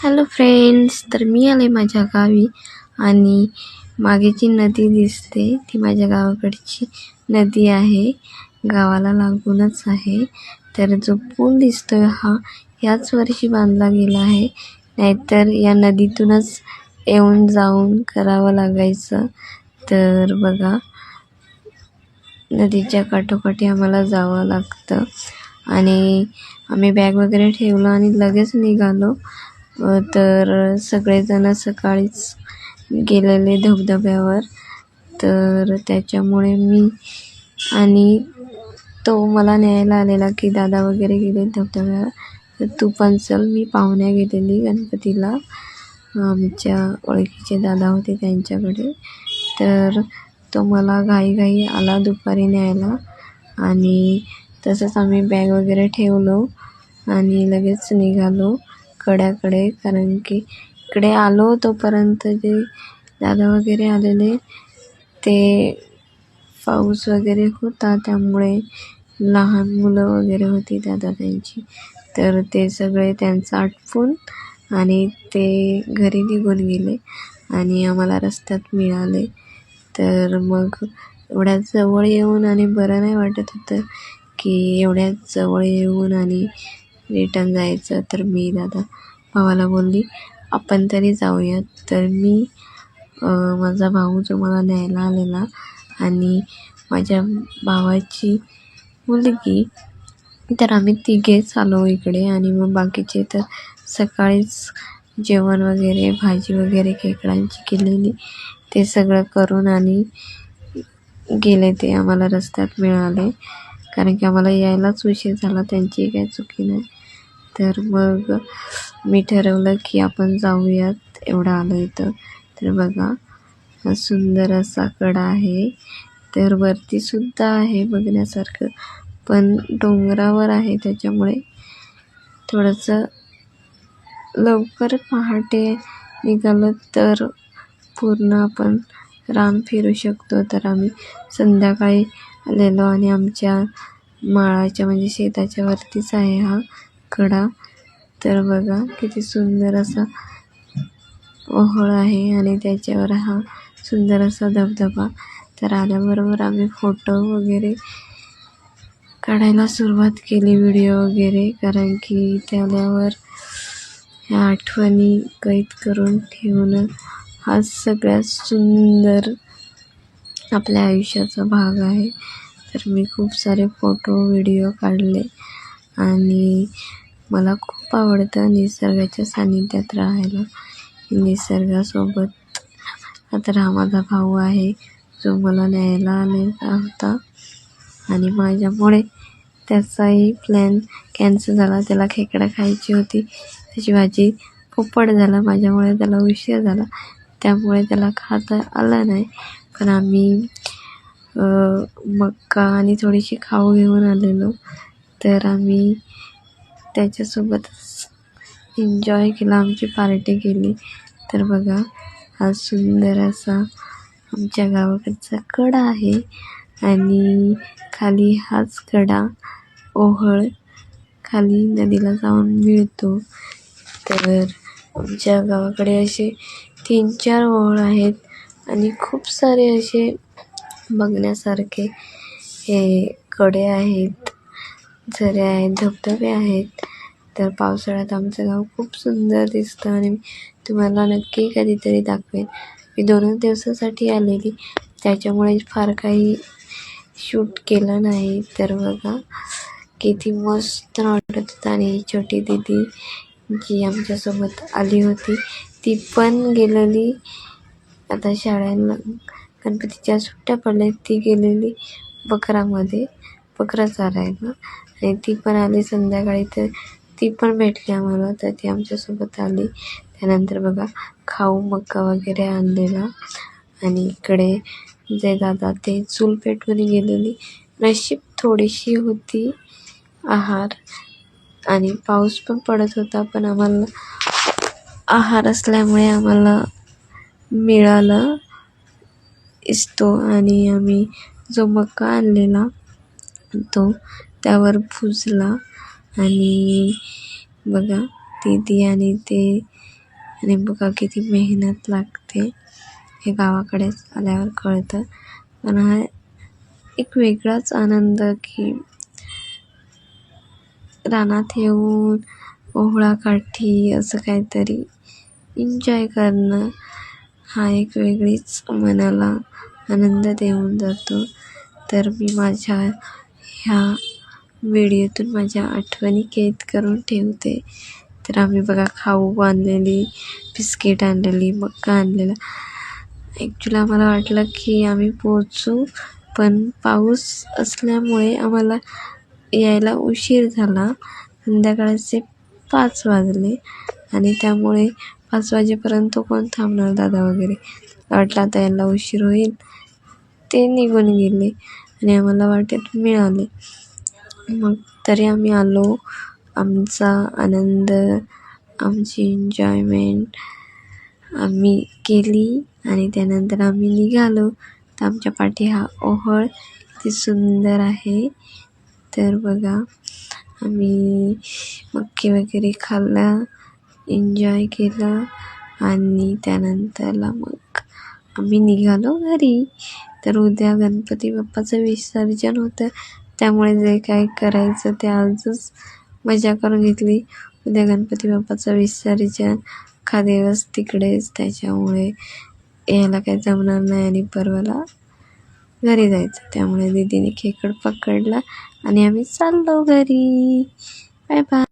Hello friends तर मी आले माझ्या गावी आणि मागे जी नदी दिसते ती माझ्या गावाकडची नदी आहे. गावाला लागूनच आहे. तर जो पूल दिसतोय हा ह्याच वर्षी बांधला गेला आहे. नाहीतर या नदीतूनच येऊन जाऊन करावं लागायचं. तर बघा नदीच्या काठोकाठी आम्हाला जावं लागतं. आणि आम्ही बॅग वगैरे ठेवलं आणि लगेच निघालो. तर सगळेजण सकाळीच गेलेले धबधब्यावर. तर त्याच्यामुळे मी आणि तो मला न्यायला आलेला की दादा वगैरे गेले धबधब्यावर. तर तू पण चल मी पाहुण्या गेलेली गणपतीला. आमच्या ओळखीचे दादा होते त्यांच्याकडे. तर तो मला घाईघाई आला दुपारी न्यायला आणि तसंच आम्ही बॅग वगैरे ठेवलो आणि लगेच निघालो. कड्याकडे कारण की इकडे आलो तोपर्यंत जे दादा वगैरे आलेले ते पाऊस वगैरे होता त्यामुळे लहान मुलं वगैरे होती दादा त्यांची. तर ते सगळे त्यांचं आटपून आणि ते घरी निघून गेले आणि आम्हाला रस्त्यात मिळाले. तर मग एवढ्या जवळ येऊन आणि बरं नाही वाटत होतं की एवढ्या जवळ येऊन आणि रिटर्न जायचं. तर मी दादा भावाला बोलली आपण तरी जाऊयात. तर मी माझा भाऊ जो मला न्यायला आलेला आणि माझ्या भावाची मुलगी तर आम्ही तिघेच आलो इकडे आणि मग बाकीचे तर सकाळीच जेवण वगैरे भाजी वगैरे खेकडांची केलेली. ते सगळं करून आणि गेले ते आम्हाला रस्त्यात मिळाले. कारण की आम्हाला यायलाच उशीर झाला त्यांची काही चुकी नाही. तर मग मी ठरवलं की आपण जाऊयात. एवढं आलो इथं. तर बघा हा सुंदर असा कडा आहे. तर वरतीसुद्धा आहे बघण्यासारखं. पण डोंगरावर आहे त्याच्यामुळे थोडंसं लवकर पहाटे निघालं तर पूर्ण आपण रान फिरू शकतो. तर आम्ही संध्याकाळी आलेलो आणि आमच्या माळाच्या म्हणजे शेताच्या वरतीच आहे हा. कडा. तर बघा किती सुंदर असा ओहळ आहे आणि त्याच्यावर हा सुंदर असा धबधबा. तर आल्याबरोबर आम्ही फोटो वगैरे काढायला सुरुवात केली व्हिडिओ वगैरे कारण की त्यावर ह्या आठवणी कैद करून ठेवणं हा सगळ्यात सुंदर आपल्या आयुष्याचा भाग आहे. तर मी खूप सारे फोटो व्हिडिओ काढले आणि मला खूप आवडतं निसर्गाच्या सानिध्यात राहायला. निसर्गासोबत तर हा माझा भाऊ आहे जो मला न्यायला आलेला होता. आणि माझ्यामुळे त्याचाही प्लॅन कॅन्सल झाला. त्याला खेकडा खायची होती. त्याची भाजी पोपट झाला. माझ्यामुळे त्याला उशीर झाला. त्यामुळे त्याला खाता आला नाही. पण आम्ही मक्का आणि थोडीशी खाऊ घेऊन आलेलो. तर आम्ही त्याच्यासोबतच एन्जॉय केला आमची पार्टी केली. तर बघा हा सुंदर असा आमच्या गावाकडचा कडा आहे. आणि खाली हाच कडा ओहळ. खाली नदीला जाऊन मिळतो. तर आमच्या गावाकडे असे तीन चार ओहळ आहेत. आणि खूप सारे असे बघण्यासारखे हे कडे आहेत. झरे आहेत धबधबे आहेत. तर पावसाळ्यात आमचं गाव खूप सुंदर दिसतं आणि तुम्हाला नक्की कधीतरी दाखवेन. मी दोनच दिवसासाठी आलेली त्याच्यामुळे फार काही शूट केलं नाही. तर बघा किती मस्त वाटत होतं आणि ही छोटी दिदी जी आमच्यासोबत आली होती ती पण गेलेली. आता शाळेला गणपतीच्या सुट्ट्या पडल्या ती गेलेली बकरामध्ये. बकरा चारायला आणि ती पण आली संध्याकाळी तर ती पण भेटली आम्हाला. तर ती आमच्यासोबत आली. त्यानंतर बघा खाऊ मका वगैरे आणलेला. आणि इकडे जे दादा ते चूल पेटवून गेलेली. नशीब थोडीशी होती. आहार. आणि पाऊस पण पडत होता पण आम्हाला आहार असल्यामुळे आम्हाला मिळाला. इसतो आणि आम्ही जो मका आणलेला तो त्यावर फुजला आणि बघा दीदी आणि ते. आणि बघा किती मेहनत लागते. हे गावाकडेच आल्यावर कळतं. पण हा एक वेगळाच आनंद की रानात येऊन ओहळा काठी असं काहीतरी एन्जॉय करणं हा एक वेगळीच मनाला आनंद देऊन जातो. तर मी माझ्या ह्या व्हिडिओतून माझ्या आठवणी कैद करून ठेवते. तर आम्ही बघा खाऊ आणलेली बिस्किट आणलेली मक्का आणलेला. ॲक्च्युली आम्हाला वाटलं की आम्ही पोचू पण पाऊस असल्यामुळे आम्हाला यायला उशीर झाला. संध्याकाळचे पाच वाजले आणि त्यामुळे पाच वाजेपर्यंत कोण थांबणार दादा वगैरे? वाटलं आता यायला उशीर होईल. ते निघून गेले. आणि आम्हाला वाटेत मिळाले. मग तरी आम्ही आलो. आमचा आनंद आमची एन्जॉयमेंट आम्ही केली आणि त्यानंतर आम्ही निघालो. तर आमच्या पाठी हा ओहळ किती सुंदर आहे. तर बघा आम्ही मक्की वगैरे खाल्ला एन्जॉय केलं आणि त्यानंतरला मग आम्ही निघालो घरी. तर उद्या गणपती बाप्पाचं विसर्जन होतं. त्यामुळे जे काय करायचं ते आजच मजा करून घेतली. उद्या गणपती बाप्पाचं विसर्जन. अख्खा दिवस तिकडेच. त्याच्यामुळे यायला काही जमणार नाही आणि परवाला घरी जायचं. त्यामुळे दीदीने खेकड पकडला आणि आम्ही चाललो घरी. Bye bye.